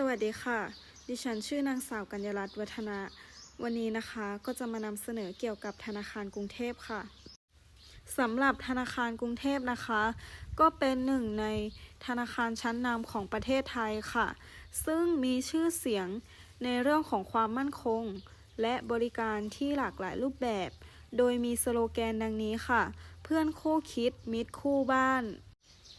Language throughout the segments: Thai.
สวัสดีค่ะ ดิฉันชื่อนางสาวกัญญรัตน์วัฒนะ วันนี้นะคะก็จะมานำเสนอเกี่ยวกับธนาคารกรุงเทพค่ะสำหรับธนาคารกรุงเทพนะคะ ก็เป็นหนึ่งในธนาคารชั้นนำของประเทศไทยค่ะ ซึ่งมีชื่อเสียงในเรื่องของความมั่นคง และบริการที่หลากหลายรูปแบบ โดยมีสโลแกนดังนี้ค่ะ เพื่อนคู่คิดมิตรคู่บ้าน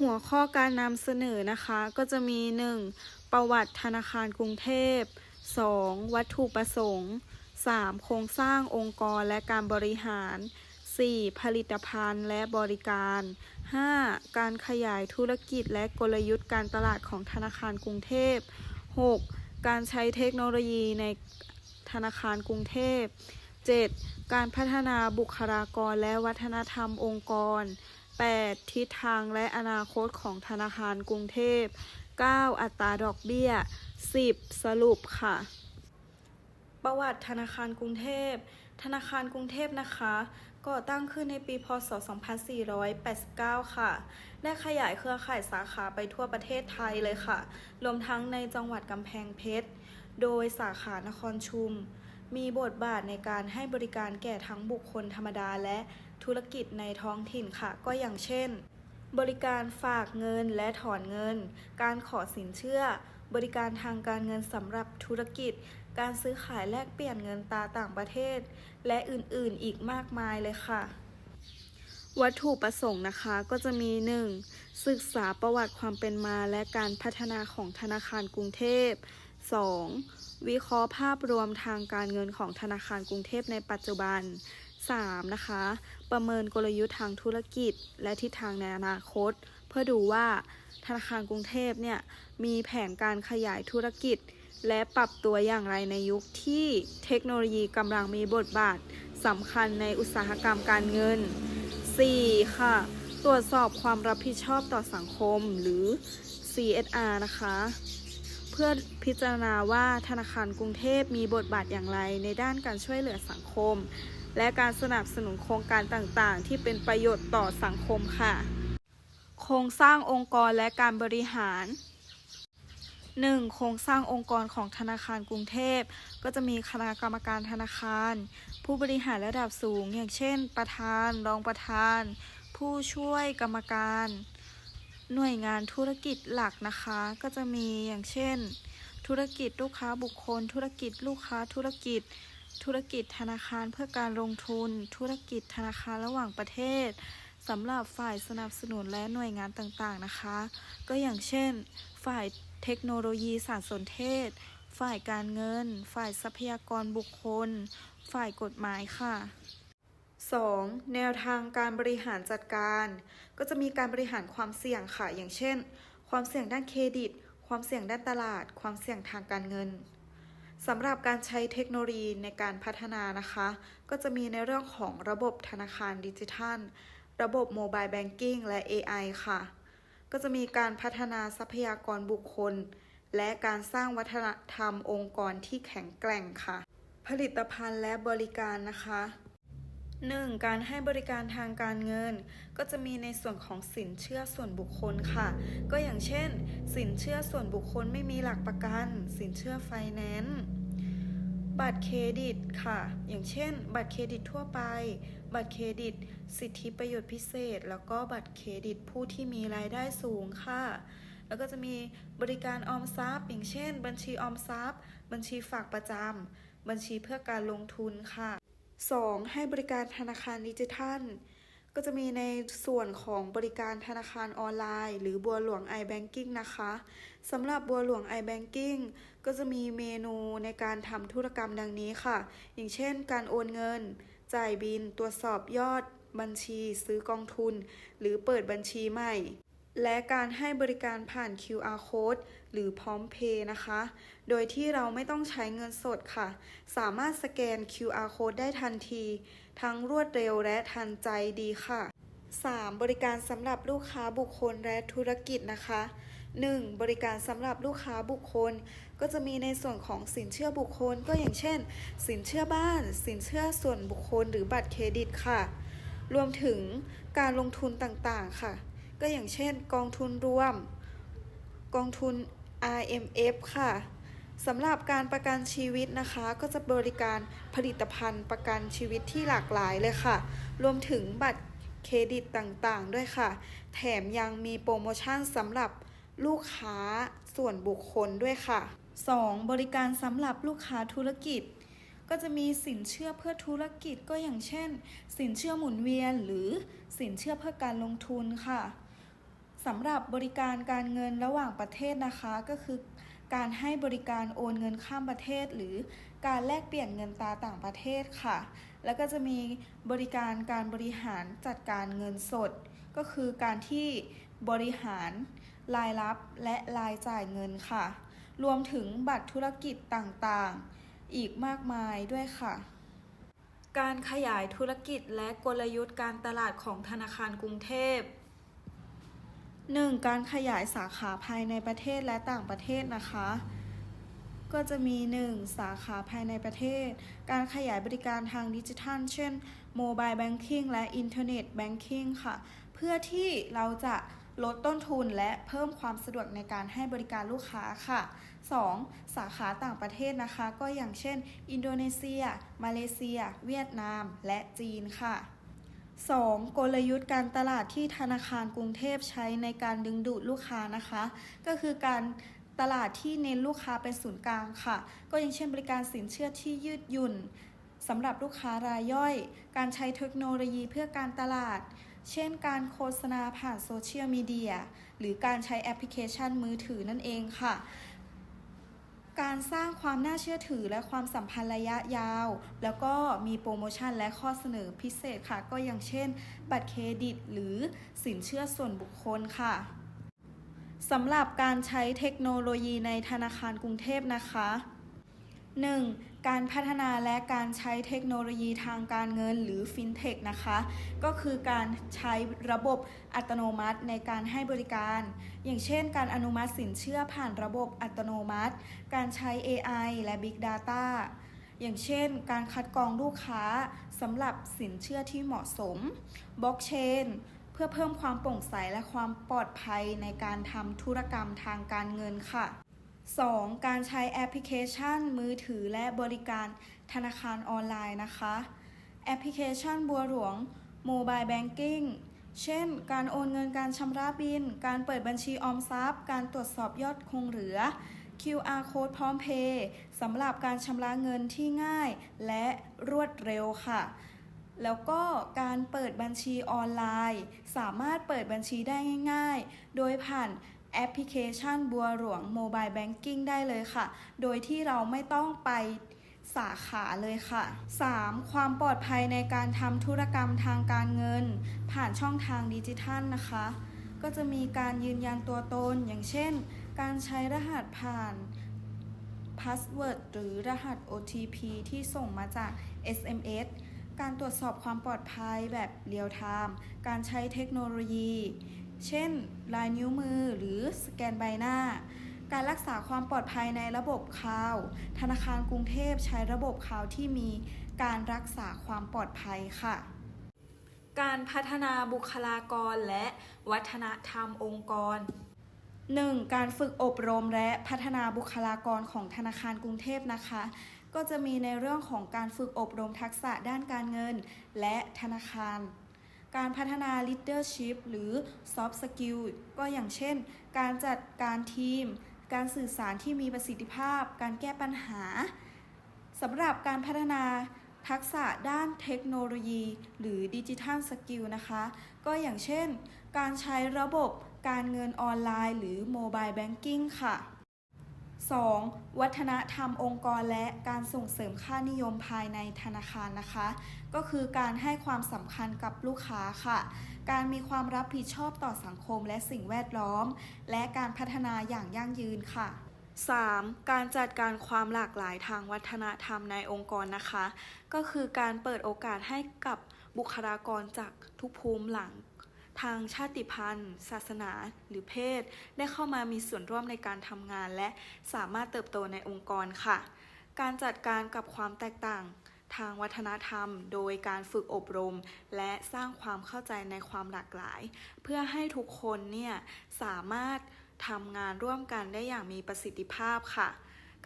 หัวข้อการนำเสนอนะคะ ก็จะมี 1. ประวัติธนาคารกรุงเทพ 2. วัตถุประสงค์ 3. โครงสร้างองค์กรและการบริหาร 4. ผลิตภัณฑ์และบริการ 5. การขยายธุรกิจและกลยุทธ์การตลาดของธนาคารกรุงเทพ 6. การใช้เทคโนโลยีในธนาคารกรุงเทพ 7. การพัฒนาบุคลากรและวัฒนธรรมองค์กร 8. ทิศทางและอนาคตของธนาคารกรุงเทพ 9. อัตราดอกเบี้ย 10. สรุปค่ะ ประวัติธนาคารกรุงเทพ ธนาคารกรุงเทพนะคะก่อตั้งขึ้นในปี พศ 2489 ค่ะ ได้ขยายเครือข่ายสาขาไปทั่วประเทศไทยเลยค่ะ รวมทั้งในจังหวัดกำแพงเพชร โดยสาขานครชุม มีบทบาทในการให้บริการแก่ทั้งบุคคลธรรมดาและธุรกิจในท้องถิ่นค่ะ ก็อย่างเช่น บริการฝากเงินและถอนเงิน การขอสินเชื่อ บริการทางการเงินสำหรับธุรกิจ การซื้อขายแลกเปลี่ยนเงินตราต่างประเทศ และอื่นๆ อีกมากมายเลยค่ะ วัตถุประสงค์นะคะก็จะมี 1. ศึกษาประวัติความเป็นมาและการพัฒนาของธนาคารกรุงเทพ 2. วิเคราะห์ภาพรวมทางการเงินของธนาคารกรุงเทพในปัจจุบัน 3. นะคะ ประเมินกลยุทธ์ทางธุรกิจ และทิศทางในอนาคต เพื่อดูว่าธนาคารกรุงเทพเนี่ยมีแผนการขยายธุรกิจ และปรับตัวอย่างไรในยุคที่เทคโนโลยีกำลังมีบทบาทสำคัญในอุตสาหกรรมการเงิน 4. ค่ะ ตรวจสอบความรับผิดชอบต่อสังคมหรือ CSR นะคะ เพื่อพิจารณาว่าธนาคารกรุงเทพมีบทบาทอย่างไรในด้านการช่วยเหลือสังคม และการสนับสนุนโครงการต่างๆ ที่เป็นประโยชน์ต่อสังคมค่ะ โครงสร้างองค์กรและการบริหาร 1. โครงสร้างองค์กรของธนาคารกรุงเทพ ก็จะมีคณะกรรมการธนาคาร ผู้บริหารระดับสูง อย่างเช่น ประธาน รองประธาน ผู้ช่วยกรรมการ หน่วยงานธุรกิจหลักนะคะ ก็จะมีอย่างเช่น ธุรกิจลูกค้าบุคคล ธุรกิจลูกค้าธุรกิจ ธุรกิจธนาคารเพื่อการลงทุน ธุรกิจธนาคารระหว่างประเทศสำหรับฝ่ายสนับสนุนและหน่วยงานต่างๆนะคะ ก็อย่างเช่น ฝ่ายเทคโนโลยีสารสนเทศ ฝ่ายการเงิน ฝ่ายทรัพยากรบุคคล ฝ่ายกฎหมายค่ะ 2. แนวทางการบริหารจัดการ ก็จะมีการบริหารความเสี่ยงค่ะ อย่างเช่น ความเสี่ยงด้านเครดิต ความเสี่ยงด้านตลาด ความเสี่ยงทางการเงิน สำหรับการใช้เทคโนโลยีในการพัฒนานะคะ ก็จะมีในเรื่องของระบบธนาคารดิจิทัล ระบบโมบายแบงกิ้งและ AI ค่ะ ก็จะมีการพัฒนาทรัพยากรบุคคล และการสร้างวัฒนธรรมองค์กรที่แข็งแกร่งค่ะ ผลิตภัณฑ์และบริการนะคะ 1. การให้บริการทางการเงิน ก็จะมีในส่วนของสินเชื่อส่วนบุคคลค่ะ ก็อย่างเช่น สินเชื่อส่วนบุคคลไม่มีหลักประกัน สินเชื่อไฟแนนซ์บัตรเครดิตค่ะ อย่างเช่น บัตรเครดิตทั่วไป บัตรเครดิต สิทธิประโยชน์พิเศษ แล้วก็บัตรเครดิตผู้ที่มีรายได้สูงค่ะ แล้วก็จะมีบริการออมทรัพย์ อย่างเช่น บัญชีออมทรัพย์ บัญชีฝากประจำบัญชีเพื่อการลงทุนค่ะ 2. ให้บริการธนาคารดิจิทัล ก็จะมีในส่วนของบริการธนาคารออนไลน์ หรือบัวหลวง iBanking นะคะสำหรับบัวหลวง iBanking ก็จะมีเมนูในการทำธุรกรรมดังนี้ค่ะ อย่างเช่น การโอนเงิน จ่ายบิน ตรวจสอบยอดบัญชีซื้อกองทุน หรือเปิดบัญชีใหม่ และการให้บริการผ่าน QR code หรือพร้อมเพย์นะคะ โดยที่เราไม่ต้องใช้เงินสดค่ะ สามารถสแกน QR code ได้ทันที ทั้งรวดเร็วและทันใจดีค่ะ 3. บริการสำหรับลูกค้าบุคคลและธุรกิจนะคะ 1. บริการสำหรับลูกค้าบุคคล ก็จะมีในส่วนของสินเชื่อบุคคล ก็อย่างเช่น สินเชื่อบ้าน สินเชื่อส่วนบุคคลหรือบัตรเครดิตค่ะ รวมถึงการลงทุนต่างๆค่ะ ก็อย่างเช่น กองทุนรวม กองทุน RMF ค่ะสำหรับการประกันชีวิตนะคะ ก็จะบริการผลิตภัณฑ์ประกันชีวิตที่หลากหลายเลยค่ะ รวมถึงบัตรเครดิตต่างๆ ด้วยค่ะ แถมยังมีโปรโมชั่นสำหรับลูกค้าส่วนบุคคลด้วยค่ะ 2. บริการสำหรับลูกค้าธุรกิจ ก็จะมีสินเชื่อเพื่อธุรกิจก็อย่างเช่น สินเชื่อหมุนเวียนหรือสินเชื่อเพื่อการลงทุนค่ะ สำหรับบริการการเงินระหว่างประเทศนะคะก็คือ การให้บริการโอนเงินข้ามประเทศ หรือการแลกเปลี่ยนเงินตราต่างประเทศค่ะ แล้วก็จะมีบริการการบริหารจัดการเงินสด ก็คือการที่บริหารรายรับและรายจ่ายเงินค่ะ รวมถึงบัตรธุรกิจต่างๆ อีกมากมายด้วยค่ะการขยายธุรกิจและกลยุทธ์การตลาดของธนาคารกรุงเทพ 1. การขยายสาขาภายในประเทศและต่างประเทศนะคะ ก็จะมี 1. สาขาภายในประเทศ การขยายบริการทางดิจิทัล เช่น Mobile Banking และ Internet Banking ค่ะ เพื่อที่เราจะลดต้นทุนและเพิ่มความสะดวกในการให้บริการลูกค้าค่ะ 2. สาขาต่างประเทศนะคะ ก็อย่างเช่น อินโดนีเซีย มาเลเซีย เวียดนาม และจีนค่ะ 2. กลยุทธ์การตลาดที่ธนาคารกรุงเทพใช้ในการดึงดูดลูกค้านะคะ ก็คือการตลาดที่เน้นลูกค้าเป็นศูนย์กลางค่ะ ก็อย่างเช่นบริการสินเชื่อที่ยืดหยุ่นสำหรับลูกค้ารายย่อย การใช้เทคโนโลยีเพื่อการตลาด เช่น การโฆษณาผ่านโซเชียลมีเดียหรือการใช้แอปพลิเคชันมือถือนั่นเองค่ะ การสร้างความน่าเชื่อถือและความสัมพันธ์ระยะยาว แล้วก็มีโปรโมชั่นและข้อเสนอพิเศษค่ะ ก็อย่างเช่น บัตรเครดิต หรือสินเชื่อส่วนบุคคลค่ะสำหรับการใช้เทคโนโลยีในธนาคารกรุงเทพนะคะ 1. การพัฒนาและการใช้เทคโนโลยีทางการเงินหรือฟินเทคนะคะ ก็คือการใช้ระบบอัตโนมัติในการให้บริการ อย่างเช่น การอนุมัติสินเชื่อผ่านระบบอัตโนมัติ การใช้ AI และ Big Data อย่างเช่น การคัดกรองลูกค้าสำหรับสินเชื่อที่เหมาะสมบล็อกเชนเพื่อเพิ่มความโปร่งใสและความปลอดภัยในการทำธุรกรรมทางการเงินค่ะ 2. การใช้แอปพลิเคชัน มือถือและบริการธนาคารออนไลน์นะคะ แอปพลิเคชันบัวหลวง Mobile Banking เช่น การโอนเงินการชำระบิน การเปิดบัญชีออมทรัพย์ การตรวจสอบยอดคงเหลือ QR Code พร้อมเพย์สำหรับการชำระเงินที่ง่ายและรวดเร็วค่ะ แล้วก็การเปิดบัญชีออนไลน์ สามารถเปิดบัญชีได้ง่าย ๆ โดยผ่าน แอปพลิเคชันบัวหลวง Mobile Banking ได้เลยค่ะ โดยที่เราไม่ต้องไปสาขาเลยค่ะ 3. ความปลอดภัยในการทำธุรกรรมทางการเงิน ผ่านช่องทางดิจิทัลนะคะ ก็จะมีการยืนยันตัวตน อย่างเช่น การใช้รหัสผ่านพาสเวิร์ดหรือรหัส OTP ที่ส่งมาจาก SMS การตรวจสอบความปลอดภัยแบบเรียลไทม์ การใช้เทคโนโลยี เช่น ลายนิ้วมือหรือสแกนใบหน้า การรักษาความปลอดภัยในระบบคลาว ธนาคารกรุงเทพใช้ระบบคลาวที่มีการรักษาความปลอดภัยค่ะ การพัฒนาบุคลากรและวัฒนธรรมองค์กร 1. การฝึกอบรมและพัฒนาบุคลากรของธนาคารกรุงเทพนะคะ ก็จะมีในเรื่องของการฝึกอบรมทักษะด้านการเงิน และธนาคาร การพัฒนา leadership หรือ soft skill ก็อย่างเช่น การจัดการทีม การสื่อสารที่มีประสิทธิภาพ การแก้ปัญหาสำหรับการพัฒนาทักษะด้านเทคโนโลยี หรือดิจิทัลสกิลนะคะ ก็อย่างเช่น การใช้ระบบการเงินออนไลน์ หรือโมบายแบงกิ้งค่ะ 2. วัฒนธรรมองค์กรและการส่งเสริมค่านิยมภายในธนาคารนะคะ ก็คือการให้ความสำคัญกับลูกค้าค่ะ การมีความรับผิดชอบต่อสังคมและสิ่งแวดล้อม และการพัฒนาอย่างยั่งยืนค่ะ 3. การจัดการความหลากหลายทางวัฒนธรรมในองค์กรนะคะ ก็คือการเปิดโอกาสให้กับบุคลากรจากทุกภูมิหลัง ทางชาติพันธุ์ ศาสนาหรือเพศ ได้เข้ามามีส่วนร่วมในการทำงาน และสามารถเติบโตในองค์กรค่ะ การจัดการกับความแตกต่างทางวัฒนธรรม โดยการฝึกอบรม และสร้างความเข้าใจในความหลากหลาย เพื่อให้ทุกคนเนี่ยสามารถทำงานร่วมกันได้อย่างมีประสิทธิภาพค่ะ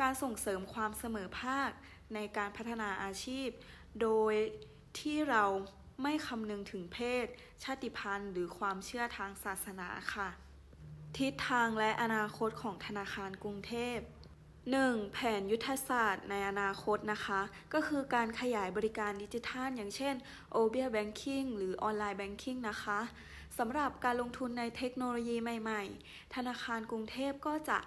การส่งเสริมความเสมอภาคในการพัฒนาอาชีพ โดยที่เรา ไม่คำนึงถึงเพศ ชาติพันธุ์ หรือความเชื่อทางศาสนาค่ะ ทิศทางและอนาคตของธนาคารกรุงเทพ 1. แผนยุทธศาสตร์ในอนาคตนะคะ ก็คือการขยายบริการดิจิทัล อย่างเช่น o b i a Banking หรือออนไลน์ Banking นะคะสำหรับการลงทุนในเทคโนโลยีใหม่ ๆ ธนาคารกรุงเทพก็จะ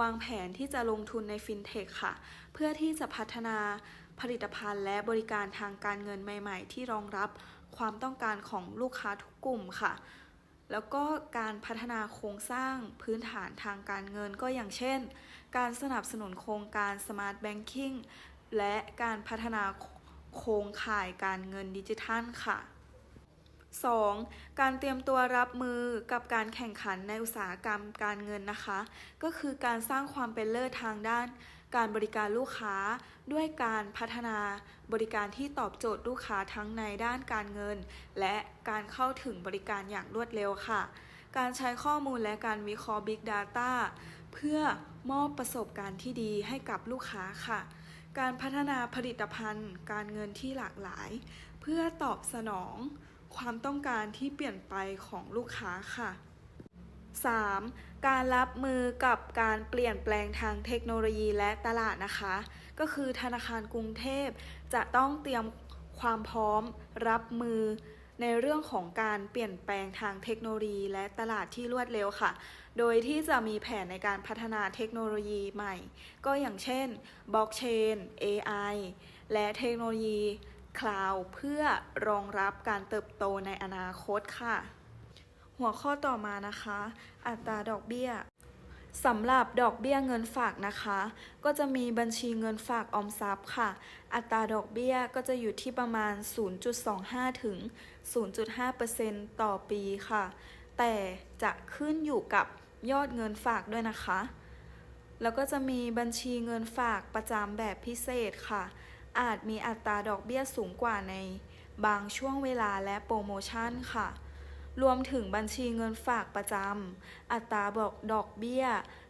วางแผนที่จะลงทุนในฟินเทคค่ะ เพื่อที่จะพัฒนา ผลิตภัณฑ์และบริการทางการเงินใหม่ ๆ ที่รองรับความต้องการของลูกค้าทุกกลุ่มค่ะ แล้วก็การพัฒนาโครงสร้างพื้นฐานทางการเงินก็อย่างเช่น การสนับสนุนโครงการ Smart Banking และการพัฒนาโครงข่ายการเงินดิจิทัลค่ะ 2. การเตรียมตัวรับมือกับการแข่งขันในอุตสาหกรรมการเงินนะคะ ก็คือการสร้างความเป็นเลิศทางด้าน การบริการลูกค้าด้วยการพัฒนาบริการที่ตอบโจทย์ลูกค้าทั้งในด้านการเงิน และการเข้าถึงบริการอย่างรวดเร็วค่ะ การใช้ข้อมูลและการวิเคราะห์ Big Data เพื่อมอบประสบการณ์ที่ดีให้กับลูกค้าค่ะ การพัฒนาผลิตภัณฑ์ การเงินที่หลากหลาย เพื่อตอบสนองความต้องการที่เปลี่ยนไปของลูกค้าค่ะ 3. การรับมือกับการเปลี่ยนแปลงทางเทคโนโลยีและตลาดนะคะ ก็คือธนาคารกรุงเทพจะต้องเตรียมความพร้อมรับมือในเรื่องของการเปลี่ยนแปลงทางเทคโนโลยีและตลาดที่รวดเร็วค่ะ โดยที่จะมีแผนในการพัฒนาเทคโนโลยีใหม่ ก็อย่างเช่นบล็อกเชน AI และเทคโนโลยีคลาวด์เพื่อรองรับการเติบโตในอนาคตค่ะ หัวข้อต่อมานะคะ อัตราดอกเบี้ยสำหรับดอกเบี้ยเงินฝากนะคะ ก็จะมีบัญชีเงินฝากออมทรัพย์ค่ะ อัตราดอกเบี้ยก็จะอยู่ที่ประมาณ 0.25 ถึง 0.5%ต่อปีค่ะ แต่จะขึ้นอยู่กับยอดเงินฝากด้วยนะคะ แล้วก็จะมีบัญชีเงินฝากประจำแบบพิเศษค่ะ อาจมีอัตราดอกเบี้ยสูงกว่าในบางช่วงเวลาและโปรโมชั่นค่ะ รวมถึงบัญชีเงินฝากประจำ อัตราบอกดอกเบี้ย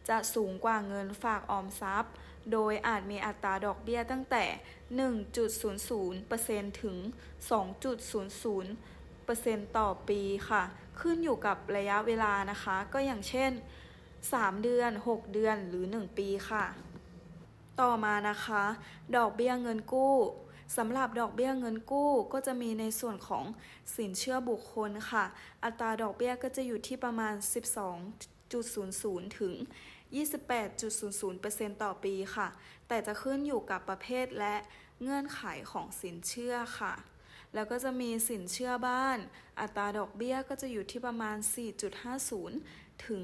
จะสูงกว่าเงินฝากออมทรัพย์ โดยอาจมีอัตราดอกเบี้ยตั้งแต่ 1.00%ถึง 2.00%ต่อปีค่ะ ขึ้นอยู่กับระยะเวลานะคะ ก็อย่างเช่น 3 เดือน 6 เดือนหรือ 1 ปีค่ะ ต่อมานะคะ ดอกเบี้ยเงินกู้ สำหรับดอกเบี้ยเงินกู้ก็จะมีในส่วนของสินเชื่อบุคคลค่ะ อัตราดอกเบี้ยก็จะอยู่ที่ประมาณ 12.00 ถึง 28.00%ต่อปีค่ะ แต่จะขึ้นอยู่กับประเภทและเงื่อนไขของสินเชื่อค่ะ แล้วก็จะมีสินเชื่อบ้าน อัตราดอกเบี้ยก็จะอยู่ที่ประมาณ 4.50 ถึง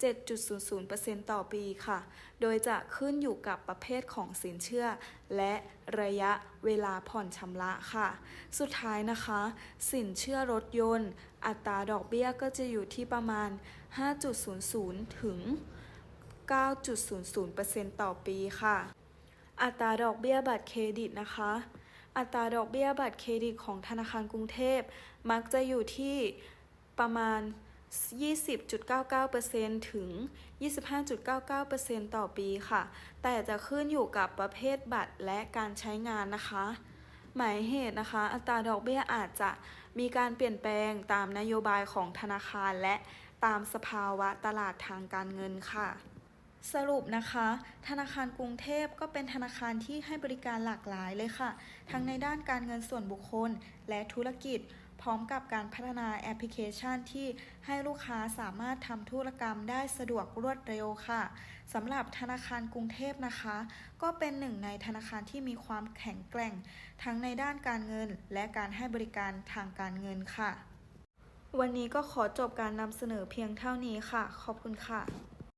7.00%ต่อปีค่ะ โดยจะขึ้นอยู่กับประเภทของสินเชื่อ และระยะเวลาผ่อนชำระค่ะ สุดท้ายนะคะ สินเชื่อรถยนต์ อัตราดอกเบี้ยก็จะอยู่ที่ประมาณ 5.00 ถึง 9.00%ต่อปีค่ะ อัตราดอกเบี้ยบัตรเครดิตนะคะอัตราดอกเบี้ยบัตรเครดิตของธนาคารกรุงเทพ มักจะอยู่ที่ประมาณ 20.99%ถึง 25.99%ต่อปีค่ะ แต่จะขึ้นอยู่กับประเภทบัตรและการใช้งานนะคะ หมายเหตุนะคะ อัตราดอกเบี้ยอาจจะมีการเปลี่ยนแปลงตามนโยบายของธนาคารและตามสภาวะตลาดทางการเงินค่ะ สรุปนะคะ ธนาคารกรุงเทพก็เป็นธนาคารที่ให้บริการหลากหลายเลยค่ะ ทั้งในด้านการเงินส่วนบุคคลและธุรกิจ พร้อมกับการพัฒนาแอปพลิเคชันที่ให้ลูกค้าสามารถทำธุรกรรมได้สะดวกรวดเร็วค่ะสำหรับธนาคารกรุงเทพนะคะ ก็เป็นหนึ่งในธนาคารที่มีความแข็งแกร่ง ทั้งในด้านการเงิน และการให้บริการทางการเงินค่ะ วันนี้ก็ขอจบการนำเสนอเพียงเท่านี้ค่ะ ขอบคุณค่ะ